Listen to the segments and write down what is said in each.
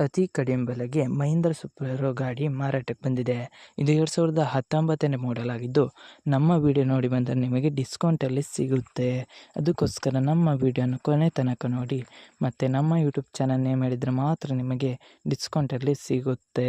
ಅತಿ ಕಡಿಮೆ ಬೆಲೆಗೆ ಮಹೀಂದ್ರ ಸುಪ್ರೋ ಗಾಡಿ ಮಾರಾಟಕ್ಕೆ ಬಂದಿದೆ. ಇದು ಎರಡು ಸಾವಿರದ ಹತ್ತೊಂಬತ್ತನೇ ಮಾಡೆಲ್ ಆಗಿದ್ದು, ನಮ್ಮ ವಿಡಿಯೋ ನೋಡಿ ಬಂದರೆ ನಿಮಗೆ ಡಿಸ್ಕೌಂಟಲ್ಲಿ ಸಿಗುತ್ತೆ. ಅದಕ್ಕೋಸ್ಕರ ನಮ್ಮ ವಿಡಿಯೋನ ಕೊನೆ ತನಕ ನೋಡಿ, ಮತ್ತು ನಮ್ಮ ಯೂಟ್ಯೂಬ್ ಚಾನಲ್ ನೇಮ್ ಹೇಳಿದರೆ ಮಾತ್ರ ನಿಮಗೆ ಡಿಸ್ಕೌಂಟಲ್ಲಿ ಸಿಗುತ್ತೆ.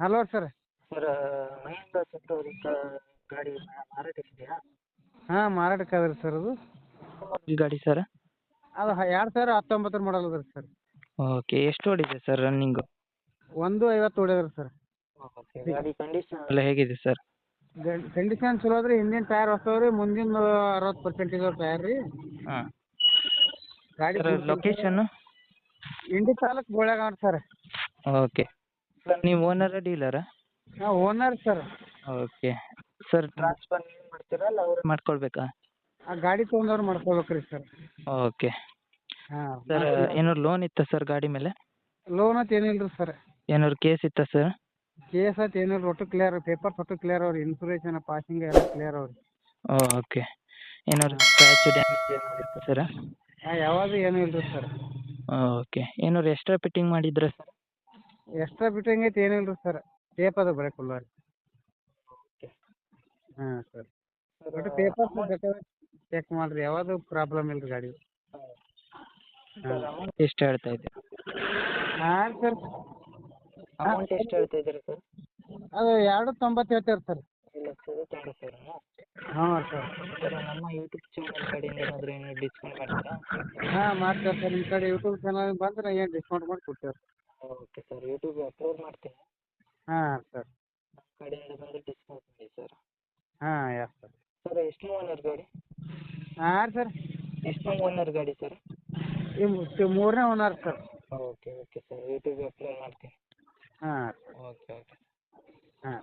Hello sir. Sir Mahindra ಗಾಡಿ ಮಾರಾಟಕ್ಕಿದೆಯಾ ಹಾಂ ಮಾರಾಟಕ್ಕೆ ಅದ ರೀ ಸರ್ ಅದು. ಗಾಡಿ ಸರ್? ಅದು ಎರಡು ಸಾವಿರ ಹತ್ತೊಂಬತ್ತರ ಮಾಡಲ್ ಅದ ರೀ ಸರ್. ಓಕೆ ಎಷ್ಟು ಓಡಿದೆ ಸರ್ ರನ್ನಿಂಗು ಒಂದು ಐವತ್ತು ಹೊಡೆದ್ರಿ ರೀ ಸರ್. ಗಾಡಿ ಕಂಡೀಷನ್ ಎಲ್ಲ ಹೇಗಿದೆ ಸರ್? ಕಂಡೀಷನ್ ಚಲೋ ಆದ್ರೆ ಹಿಂದಿನ ಟೈರ್ ಹೊಸವು ರೀ ಮುಂದಿನ ಅರವತ್ತು ಪರ್ಸೆಂಟ್ ಇದಾವೆ ಟೈರ್ ರೀ. ಹಾಂ. ಗಾಡಿ ಲೊಕೇಶನ್ ಇಂಡಿ ತಾಲೂಕು ಗೋಳ್ಯಾಗ ಸರ್. ಓಕೆ. ನೀವು ಓನರ್ ಡೀಲರಾ ಹಾಂ owner sir okay sir transfer ನೀವು ಮಾಡ್ತೀರಾ ಅಲ್ಲ ಅವ್ರು? ಮಾಡ್ಕೊಳ್ಬೇಕಾ? ಆ ಗಾಡಿ ತೊಗೊಂಡವ್ರು ಮಾಡ್ಕೊಬೇಕ್ರಿ ಸರ್ ಓಕೆ ಹಾಂ ಸರ್ ಏನಾದ್ರು ಲೋನ್ ಇತ್ತಾ ಸರ್ ಗಾಡಿ ಮೇಲೆ? ಲೋನ್ ಅಂತ ಏನಿಲ್ಲ ರೀ ಸರ್ ಏನಾದ್ರು ಕೇಸ್ ಇತ್ತಾ ಸರ್ ಕೇಸ್ ಅಂತ ಏನಿಲ್ಲ ಒಟ್ಟು ಕ್ಲಿಯರ್ ಪೇಪರ್ಸ್ ಒಟ್ಟು ಕ್ಲಿಯರ್ ಅವ್ರಿ ಇನ್ಸೂರೆನ್ಸ್ ಪಾಸಿಂಗ್ ಎಲ್ಲ ಕ್ಲಿಯರ್ ಅವ್ರಿ. ಓಕೆ ಏನಾದ್ರು ಸ್ಕ್ರ್ಯಾಚ್ ಡ್ಯಾಮೇಜ್ ಏನಾದ್ರು ಇತ್ತಾ ಸರ್ ಯಾವಾಗ ಏನೂ ಇಲ್ರಿ ಸರ್ ಓಕೆ ಏನಾದ್ರು ಎಕ್ಸ್ಟ್ರಾ ಫಿಟ್ಟಿಂಗ್ ಮಾಡಿದ್ರಾ ಸರ್ ಎಕ್ಸ್ಟ್ರಾ ಬಿಟ್ಟಂಗೈತೆ ಐತೆ ಏನಿಲ್ಲ ರೀ ಸರ್ ಟೇಪ್ ಅದ ಬರೀ ಫುಲ್ ಹಾಂ ಸರ್ ಒಟ್ಟು ಪೇಪರ್ಸ್ ಬೇಕಾದ್ರೆ ಚೆಕ್ ಮಾಡಿರಿ ಯಾವುದು ಪ್ರಾಬ್ಲಮ್ ಇಲ್ಲ ರೀ ಗಾಡಿ. ಅಮೌಂಟ್ ಎಷ್ಟು ಹೇಳ್ತಾ ಇದ್ದೀರಾ? ಹಾಂ ಸರ್ ಅಮೌಂಟ್ ಎಷ್ಟು ಹೇಳ್ತಾ ಇದ್ದೀರಿ ಸರ್ ಅದು ಎರಡು ತೊಂಬತ್ತು ಹೇಳ್ತಾರೆ ಸರ್ ಹಾಂ ಸರ್ ಸರ್ ನಮ್ಮ ಯೂಟ್ಯೂಬ್ ಚಾನಲ್ ಕಡೆಯಿಂದ ಏನಾದರೂ ಏನು ಡಿಸ್ಕೌಂಟ್ ಮಾಡ್ತೀರಾ? ಹಾಂ ಮಾಡ್ತೇವೆ ಸರ್ ನಿಮ್ಮ ಕಡೆ ಯೂಟ್ಯೂಬ್ ಚಾನಲ್ ಬಂದ್ರೆ ಏನು ಡಿಸ್ಕೌಂಟ್ ಮಾಡಿ ಕೊಡ್ತೇವೆ ಓಕೆ ಸರ್ ಯೂಟ್ಯೂಬ್ಗೆ ಅಪ್ಲೋಡ್ ಮಾಡ್ತೀನಿ. ಹಾಂ ಸರ್. ನಮ್ಮ ಕಡೆಯಿಂದ ಡಿಸ್ಕೌಂಟ್ ಮಾಡಿ ಸರ್. ಹಾಂ ಎಸ್ ಸರ್ ಸರ್ ಎಷ್ಟು ಓನರ್ ಗಾಡಿ? ಹಾಂ ಸರ್. ಎಷ್ಟು ಓನರ್ ಗಾಡಿ ಸರ್? ಮೂರನೇ owner sir okay okay sir. ಯೂಟ್ಯೂಬ್ಗೆ upload ಮಾಡ್ತೀನಿ. ಹಾಂ. Okay okay. ಹಾಂ.